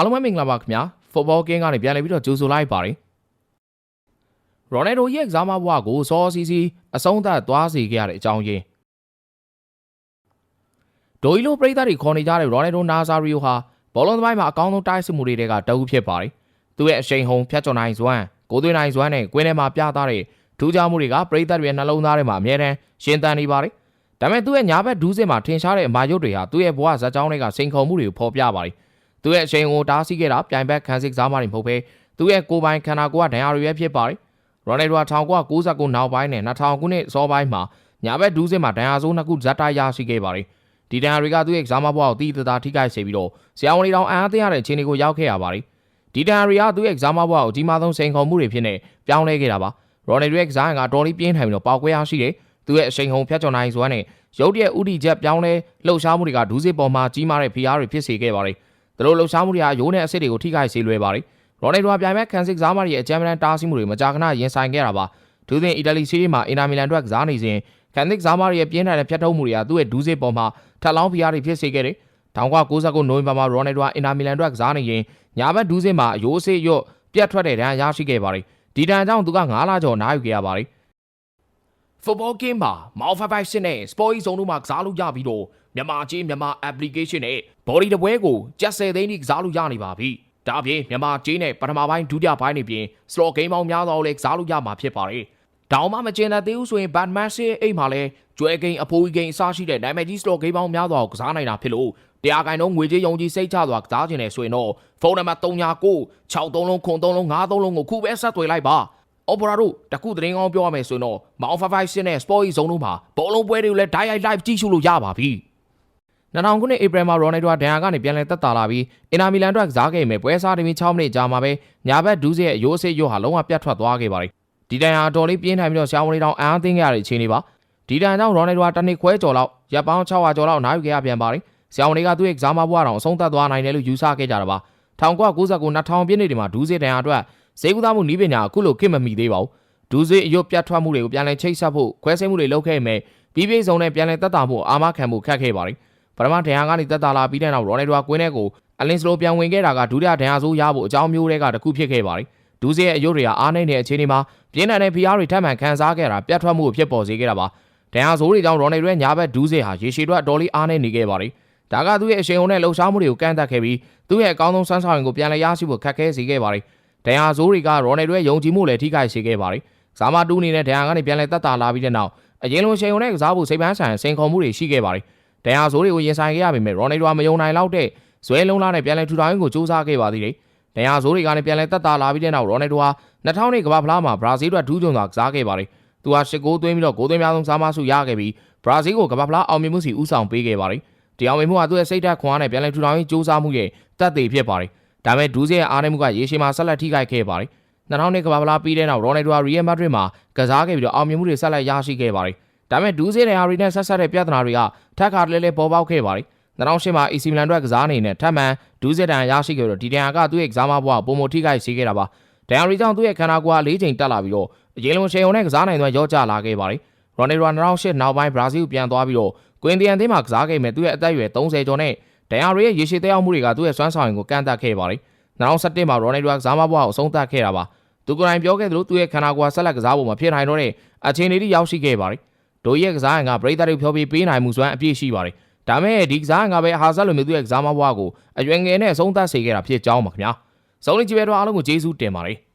အားလုံးပဲမင်္ဂလာပါခင်ဗျာ Football King ကနေပြန်လည်ပြီးတော့ကြိုဆိုလိုက်ပါတယ်ရိုနယ်ဒိုရဲ့ကစားမဘွားကိုစောစီစီအဆုံးသတ်သွားစေခဲ့ရတဲ့အကြောင်းရင်းဒိုဤလိုပရိသတ်တွေခေါ်နေကြတဲ့ရိုနယ်ဒိုနာဇာရီယိုဟာဘောလုံးသမိုင်းမှာအကောင်းဆုံးတိုက်စစ်မှုတွေကတအုပ်ဖြစ်ပါတယ်သူရဲ့အရှိန်ဟုန်ဖြတ်ကျော်နိုင်စွမ်းကိုသွေးနိုင်စွမ်းနဲ့ကွင်းထဲမှာပြသတဲ့ထူးခြားမှုတွေကပရိသတ်တွေရဲ့နှလုံးသားထဲမှာအမြဲတမ်းရှင်သန်နေပါတယ်ဒါပေမဲ့သူ့ရဲ့ညာဘက်ဒူးစစ်မှာထင်ရှားတဲ့အမာရုပ်တွေဟာသူ့ရဲ့ဘဝဇာတ်ကြောင်းတွေကစိန်ခေါ်မှုတွေကိုဖော်ပြပါတယ် သူ့ရဲ့အရှိန်ကိုတားဆီးခဲ့တာပြိုင်ဘက်ခံစစ်ကစားမတွေမဟုတ်ဘဲသူ့ရဲ့ကိုယ်ပိုင်ခန္ဓာကိုယ်ကဒဏ်ရာတွေပဲဖြစ်ပါတယ်ရိုနယ်ဒိုဟာ1999နောက်ပိုင်းနဲ့2000ခုနှစ်စောပိုင်းမှာညာဘက်ဒူးစစ်မှာဒဏ်ရာဆိုးနှစ်ခုဇက်တိုက်ရရှိခဲ့ပါတယ်ဒီဒဏ်ရာတွေကသူ့ရဲ့ကစားမဘဝကိုတည်တသာထိခိုက်စေပြီးတော့ဆရာဝန်တွေတောင်အံ့အားသင့်ရတဲ့အခြေအနေကိုရောက်ခဲ့ရပါတယ်ဒီဒဏ်ရာတွေကသူ့ရဲ့ကစားမဘဝကိုအကြီးမားဆုံးစိန်ခေါ်မှုတွေဖြစ်နေပြောင်းလဲခဲ့တာပါရိုနယ်ဒိုရဲ့ကစားရင်ကတော်လေးပြင်းထန်ပြီးတော့ပေါက်ကွဲရရှိတယ်သူရဲ့အရှိန်ဟုန်ဖြတ်ကျော်နိုင်စွမ်းနဲ့ရုပ်တရက်ဥတီချက်ပြောင်းလဲလှုပ်ရှားမှုတွေကဒူးစစ်ပေါ်မှာကြီးမားတဲ့ဖိအားတွေဖြစ်စေခဲ့ပါတယ် သူတို့လှုပ်ရှားမှုတွေဟာရိုးနဲ့အဆစ်တွေကိုထိခိုက်စေလွယ်ပါတယ်ရိုနယ်ဒိုကပြိုင်မဲ့ကန်စစ်ကစားမတွေရဲ့အကြမ်းပတမ်းတားဆီးမှုတွေမကြာခဏရင်ဆိုင်ခဲ့တာပါဒူးသင်အီတလီစီးရီးမှာအင်တာမီလန်အတွက်ကစားနေစဉ်ကန်စစ်ကစားမတွေရဲ့ပြင်းထန်တဲ့ဖြတ်ထုတ်မှုတွေကသူ့ရဲ့ဒူးစစ်ပေါ်မှာထပ်လောင်းဖိအားတွေဖြစ်စေခဲ့တယ်1969နိုဝင်ဘာမှာရိုနယ်ဒိုကအင်တာမီလန်အတွက်ကစားနေရင်ညာဘက်ဒူးစစ်မှာအယိုးစေးရွတ်ပြတ်ထွက်တဲ့ဒဏ်ရာရရှိခဲ့ပါတယ်ဒီဒဏ်ကြောင့်သူက9လကျော်နားယူခဲ့ရပါတယ် football game မှာ Malphite ရှင်းနဲ့ Sport Zone တို့မှာကစားလို့ရပြီးတော့မြန်မာကြီးမြန်မာ application နဲ့ body တပွဲကိုကြက်ဆယ်သိန်းထိကစားလို့ရနေပါပြီ။ဒါအပြင်မြန်မာကြီးနဲ့ပထမပိုင်းဒုတိယပိုင်းတွေပြင် slot game ပေါင်းများစွာကိုလည်းကစားလို့ရမှာဖြစ်ပါတယ်။တောင်မှမကျင်တဲ့သေးဘူးဆိုရင် Batman ဆေးအိမ်မှာလည်းကျွဲကိန်းအဖိုးကြီးကိန်းအစရှိတဲ့နာမည်ကြီး slot game ပေါင်းများစွာကိုကစားနိုင်တာဖြစ်လို့တရားကိုင်တော့ငွေကြေးယုံကြည်စိတ်ချစွာကစားခြင်းနဲ့ဆိုရင်တော့ဖုန်းနံပါတ်39 63လုံးခွန်3လုံး53လုံးကိုခုပဲဆက်သွယ်လိုက်ပါ။ အော်ပရာတို့တခုသတင်းကောင်းပြောရမယ်ဆိုရင်တော့မောင်55ရှင်းနဲ့ Sport ကြီးဇုံတို့မှာဘောလုံးပွဲတွေကိုလည်း Direct Live ကြည့်ရှုလို့ရပါပြီ2000ခုနှစ်ဧပြီမှာရိုနယ်ဒိုကဒဏ်ရာကနေပြန်လည်သက်သာလာပြီးအင်တာမီလန်အတွက်ကစားခဲ့မယ်ပွဲစားတမီ6မိနစ်ကြာမှာပဲညာဘက်ဒူးစရဲ့အယိုးအစိရွဟာလုံးဝပြတ်ထွက်သွားခဲ့ပါတယ်ဒီဒဏ်ရာအတော်လေးပြင်းထန်ပြီးတော့ဆရာဝန်တွေတောင်အံ့အားသင့်ခဲ့ရတဲ့အခြေအနေပါဒီဒဏ်ကြောင့်ရိုနယ်ဒိုကတစ်နှစ်ခွဲကျော်လောက်ရပ်ပေါင်း600ကျော်လောက်နားယူခဲ့ရပြန်ပါတယ်ဆရာဝန်တွေကသူ့ရဲ့ကစားမဘွားတောင်အဆုံးသတ်သွားနိုင်တယ်လို့ယူဆခဲ့ကြတာပါ1999 2000ပြည့်နှစ်တွေမှာဒူးစဒဏ်ရာအတွက် ဈေးကူးသားမှုနည်းပညာအခုလိုခေတ်မမီသေးပါဘူးဒူးစေးအရွတ်ပြတ်ထွက်မှုတွေကိုပြန်လည်ချိတ်ဆက်ဖို့ခွဲစိတ်မှုတွေလုပ်ခဲ့မယ်ပြီးပြည့်စုံတဲ့ပြန်လည်သက်သာမှုအာမခံမှုခတ်ခဲ့ပါတယ်ပထမဒဏ်ရာကနေသက်သာလာပြီးတဲ့နောက်ရိုနယ်ဒိုကကွင်းထဲကိုအလင်းစလိုပြန်ဝင်ခဲ့တာကဒုတိယဒဏ်ရာဆိုးရဖို့အကြောင်းမျိုးတွေကတခုဖြစ်ခဲ့ပါတယ်ဒူးစေးရဲ့အရွတ်တွေကအားနေတဲ့အခြေအနေမှာပြင်းထန်တဲ့ဖိအားတွေထပ်မံခံစားခဲ့တာပြတ်ထွက်မှုဖြစ်ပေါ်စေခဲ့တာပါဒဏ်ရာဆိုးတွေကြောင့်ရိုနယ်ဒိုရဲ့ညာဘက်ဒူးစေးဟာရေရှည်အတွက်အတော်လေးအားနေနေခဲ့ပါတယ်ဒါကသူ့ရဲ့အရှိန်အဟုန်နဲ့လှုပ်ရှားမှုတွေကိုကန့်သတ်ခဲ့ပြီးသူ့ရဲ့အကောင်းဆုံးစမ်းဆောင်ရင်ကိုပြန်လည်ရရှိဖို့ခက်ခဲစေခဲ့ပါတယ် ဒဏ်ရာဆိုးတွေကရိုနယ်ဒိုရဲ့ယုံကြည်မှုလည်းထိခိုက်စေခဲ့ပါတယ်ဇာမာတူးအနေနဲ့ဒဏ်ရာကနေပြန်လည်သက်သာလာပြီးတဲ့နောက်အရင်လိုချိန်ုံနဲ့ကစားဖို့စိတ်ပန်းဆိုင်စိန်ခေါ်မှုတွေရှိခဲ့ပါတယ်။ဒဏ်ရာဆိုးတွေကိုရင်ဆိုင်ခဲ့ရပေမဲ့ရိုနယ်ဒိုကမယုံနိုင်လောက်တဲ့ဇွဲလုံးလားနဲ့ပြန်လည်ထူထောင်ရေးကိုစူးစမ်းခဲ့ပါသေးတယ်။ဒဏ်ရာဆိုးတွေကနေပြန်လည်သက်သာလာပြီးတဲ့နောက်ရိုနယ်ဒိုဟာ2000နှစ်ကမ္ဘာဖလားမှာဘရာဇီးအတွက်ဒူးကြုံစွာကစားခဲ့ပါတယ်။သူဟာ၈ဂိုးသွင်းပြီးတော့ဂိုးသွင်းများဆုံးစားမဆုရခဲ့ပြီးဘရာဇီးကိုကမ္ဘာဖလားအောင်မြင်မှုစီဦးဆောင်ပေးခဲ့ပါတယ်။ဒီအောင်မြင်မှုကသူ့ရဲ့စိတ်ဓာတ်ခွန်အားနဲ့ပြန်လည်ထူထောင်ရေးစူးစမ်းမှုရဲ့တက်သေးဖြစ်ပါတယ်။ ဒါပေမဲ့ဒူးစရဲ့အားနည်းမှုကရေရှည်မှာဆက်လက်ထိခိုက်ခဲ့ပါတယ်။2000နှစ်ကမ္ဘာဖလားပြီးတဲ့နောက်ရိုနယ်ဒိုဟာရီယယ်မက်ဒရစ်မှာကစားခဲ့ပြီးတော့အောင်မြင်မှုတွေဆက်လက်ရရှိခဲ့ပါတယ်။ဒါပေမဲ့ဒူးစေးတဲ့ဟာရီနဲ့ဆက်ဆက်တဲ့ပြဿနာတွေကထက်ခါတလဲလဲပေါ်ပေါက်ခဲ့ပါတယ်။2008မှာ AC Milan အတွက်ကစားနေနဲ့ထပ်မံဒူးစေးတန်ရရှိခဲ့ပြီးတော့ဒီတန်ကသူ့ရဲ့ကစားမဘွားပုံမထိခိုက်စေခဲ့တာပါ။ဒန်ရီကြောင့်သူ့ရဲ့ခန္ဓာကိုယ်က၄ချိန်တက်လာပြီးတော့အရင်လိုချိန်ုံနဲ့ကစားနိုင်သွားရော့ကျလာခဲ့ပါတယ်။ရိုနယ်ဒို2008နောက်ပိုင်းဘရာဇီးကိုပြန်သွားပြီးတော့ကွင်တီယန်သင်းမှာကစားခဲ့မဲ့သူ့ရဲ့အသက်အရွယ်30ကျော်နဲ့ ဒန်ရီရဲ့ရေရှည်သက်ရောက်မှုတွေကသူ့ရဲ့စွမ်းဆောင်ရင်ကိုကန့်သတ်ခဲ့ပါတယ်။2017မှာရိုနယ်ဒိုကစားမဘွားကိုအဆုံးသတ်ခဲ့တာပါ။သူကိုယ်တိုင်ပြောခဲ့သလိုသူ့ရဲ့ခန္ဓာကိုယ်ဆက်လက်ကစားဖို့မဖြစ်နိုင်တော့တဲ့အခြေအနေတွေရောက်ရှိခဲ့ပါတယ်။ဒိုရဲ့ကစားရင်ကပရိသတ်တွေဖြောပြပေးနိုင်မှုစွမ်းအပြည့်ရှိပါတယ်။ဒါမဲ့ဒီကစားရင်ကပဲဟာဇတ်လိုမျိုးသူ့ရဲ့ကစားမဘွားကိုအရွယ်ငယ်နဲ့အဆုံးသတ်စေခဲ့တာဖြစ်ကြောင်းပါခင်ဗျာ။စုံလင်ကြည့်ပဲတော့အားလုံးကိုကျေးဇူးတင်ပါတယ်။